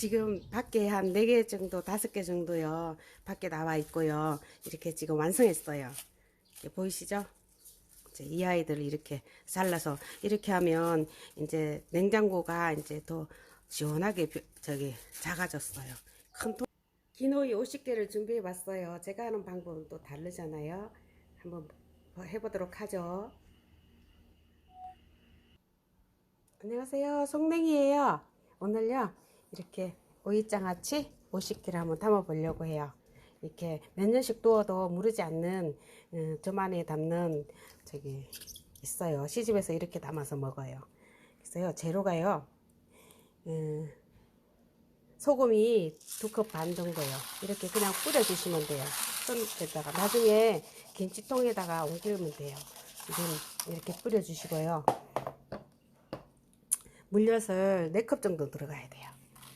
지금 밖에 한 4개 정도, 5개 정도요. 밖에 나와 있고요. 이렇게 지금 완성했어요. 보이시죠? 이 아이들을 이렇게 잘라서 이렇게 하면 이제 냉장고가 이제 더 시원하게 벼- 저기 작아졌어요. 큰 통. 기노이 50개를 준비해 봤어요. 제가 하는 방법은 또 다르잖아요. 한번 해보도록 하죠. 안녕하세요. 송냉이에요. 오늘요, 이렇게 오이장아찌 50개를 한번 담아 보려고 해요. 이렇게 몇 년씩 두어도 무르지 않는, 음, 저만이 담는, 저기, 있어요. 시집에서 이렇게 담아서 먹어요. 그래서요, 재료가요, 음, 소금이 두 컵 반 정도요. 이렇게 그냥 뿌려주시면 돼요. 손에다가. 나중에 김치통에다가 옮기면 돼요. 지금 이렇게 뿌려주시고요. 물엿을 4컵 정도 들어가야 돼요.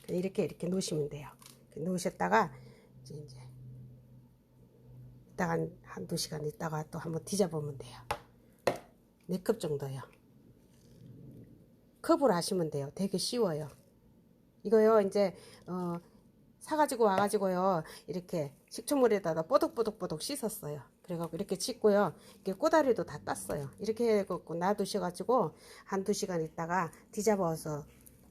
이렇게 이렇게 놓으시면 돼요. 놓으셨다가 이제 이따가 한, 한두 시간 있다가 또 한번 뒤져보면 돼요. 4컵 정도요. 컵으로 하시면 돼요. 되게 쉬워요. 이거요, 이제, 어, 사가지고 와가지고요, 이렇게 식초물에다가 뽀득뽀득뽀득 씻었어요. 그래갖고 이렇게 씻고요, 이렇게 꼬다리도 다 땄어요. 이렇게 해갖고 놔두셔가지고, 한 두 시간 있다가 뒤잡아서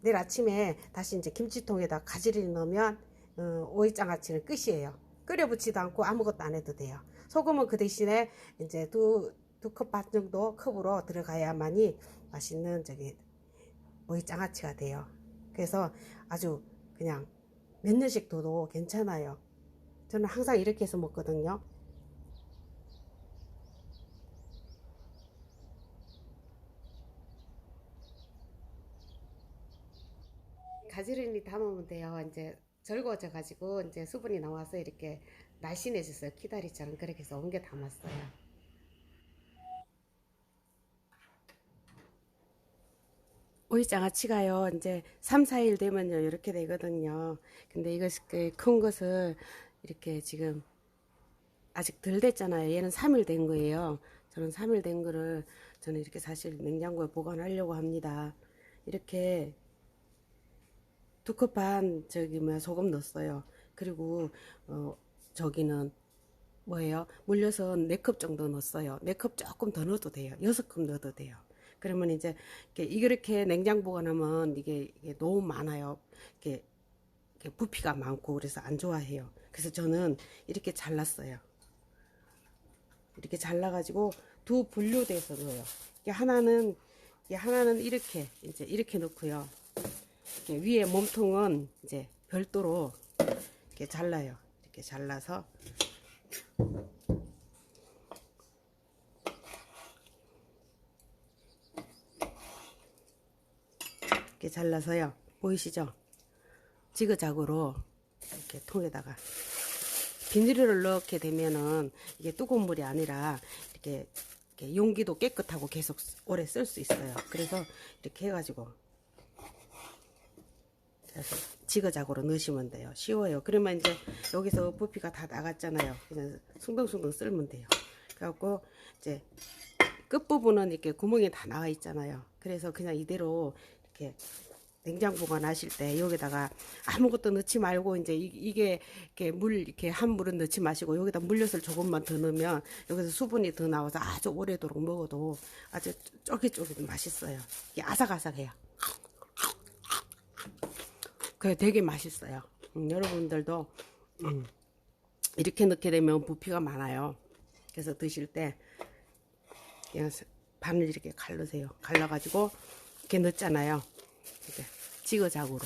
내일 아침에 다시 이제 김치통에다 가지를 넣으면, 어, 오이장아찌는 끝이에요. 끓여 붓지도 않고 아무것도 안 해도 돼요. 소금은 그 대신에 이제 두, 두 컵 반 정도 컵으로 들어가야만이 맛있는 저기 오이장아찌가 돼요. 그래서 아주 그냥 몇 년씩 둬도 괜찮아요. 저는 항상 이렇게 해서 먹거든요. 가지런히 담으면 돼요. 이제 절거져 가지고 이제 수분이 나와서 이렇게 날씬해졌어요. 키다리처럼 그렇게 해서 옮겨 담았어요. 오이장아찌가요, 이제 3, 4일 되면요, 이렇게 되거든요. 근데 이것, 큰 것을 이렇게 지금 아직 덜 됐잖아요. 얘는 3일 된 거예요. 저는 3일 된 거를 저는 이렇게 사실 냉장고에 보관하려고 합니다. 이렇게 두 컵 반 저기 뭐 소금 넣었어요. 그리고 어 저기는 뭐예요? 물엿은 4컵 정도 넣었어요. 4컵 조금 더 넣어도 돼요. 6컵 넣어도 돼요. 그러면 이제 이렇게 냉장 보관하면 이게, 이게 너무 많아요. 이렇게, 이렇게 부피가 많고 그래서 안 좋아해요. 그래서 저는 이렇게 잘랐어요. 이렇게 잘라가지고 두 분류돼서 넣어요. 하나는 하나는 이렇게 이제 이렇게 넣고요. 위에 몸통은 이제 별도로 이렇게 잘라요. 이렇게 잘라서 이렇게 잘라서요. 보이시죠? 지그작으로 이렇게 통에다가 비닐을 넣게 되면은 이게 뜨거운 물이 아니라 이렇게 용기도 깨끗하고 계속 오래 쓸 수 있어요. 그래서 이렇게 해가지고 그래서 지그작으로 넣으시면 돼요. 쉬워요. 그러면 이제 여기서 부피가 다 나갔잖아요. 그냥 숭덩숭덩 쓸면 돼요. 그래갖고 이제 끝부분은 이렇게 구멍이 다 나와 있잖아요. 그래서 그냥 이대로 이렇게 냉장 보관하실 때 여기다가 아무것도 넣지 말고 이제 이, 게 이렇게 물 이렇게 한 물은 넣지 마시고 여기다 물엿을 조금만 더 넣으면 여기서 수분이 더 나와서 아주 오래도록 먹어도 아주 쫄깃쫄깃 맛있어요. 이게 아삭아삭해요. 그래 되게 맛있어요. 음, 여러분들도 음, 이렇게 넣게 되면 부피가 많아요. 그래서 드실 때 그냥 반을 이렇게 갈르세요. 갈라가지고 이렇게 넣잖아요. 이렇게 지그작으로.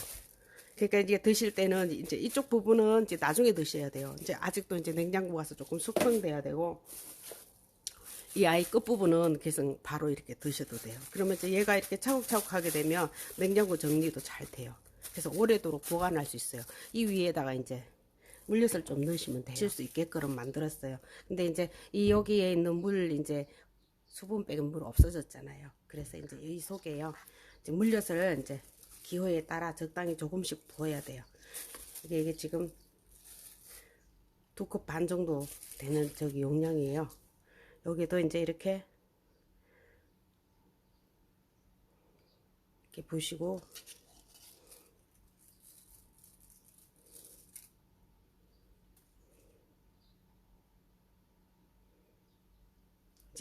그러니까 이제 드실 때는 이제 이쪽 부분은 이제 나중에 드셔야 돼요. 이제 아직도 이제 냉장고 가서 조금 숙성돼야 되고 이 아이 끝 부분은 계속 바로 이렇게 드셔도 돼요. 그러면 이제 얘가 이렇게 차곡차곡 하게 되면 냉장고 정리도 잘 돼요. 그래서 오래도록 보관할 수 있어요. 이 위에다가 이제 물엿을 좀 넣으시면 돼요. 쓸수 있게끔 만들었어요. 근데 이제 이 여기에 있는 물 이제 수분 빼은 물 없어졌잖아요. 그래서 이제 이 속에요. 이제 물엿을 이제 기호에 따라 적당히 조금씩 부어야 돼요. 이게, 이게 지금 두 컵 반 정도 되는 저기 용량이에요. 여기도 이제 이렇게 이렇게 보시고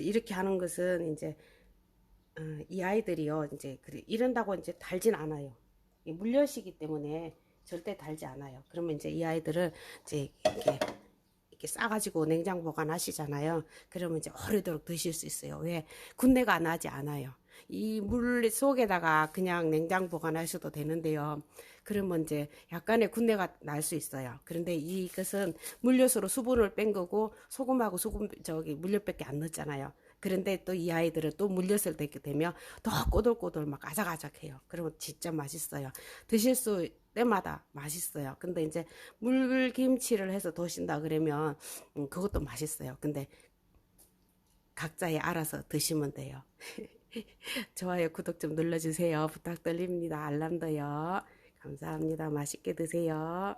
이렇게 하는 것은 이제 어, 이 아이들이요 이제 그래 이런다고 이제 달진 않아요. 이 물엿이기 때문에 절대 달지 않아요. 그러면 이제 이 아이들을 이제 이렇게 이렇게 싸가지고 냉장 보관하시잖아요. 그러면 이제 오래도록 드실 수 있어요. 왜? 군내가 나지 않아요. 이 물 속에다가 그냥 냉장 보관하셔도 되는데요. 그러면 이제 약간의 군내가 날 수 있어요. 그런데 이것은 물엿으로 수분을 뺀 거고 소금하고 소금 저기 물엿밖에 안 넣었잖아요. 그런데 또 이 아이들은 또 물엿을 넣게 되면 더 꼬들꼬들 막 아작아작해요. 그러면 진짜 맛있어요. 드실 수 때마다 맛있어요. 근데 이제 물김치를 해서 드신다 그러면 음, 그것도 맛있어요. 근데 각자에 알아서 드시면 돼요. 좋아요, 구독 좀 눌러주세요. 부탁드립니다. 알람도요. 감사합니다. 맛있게 드세요.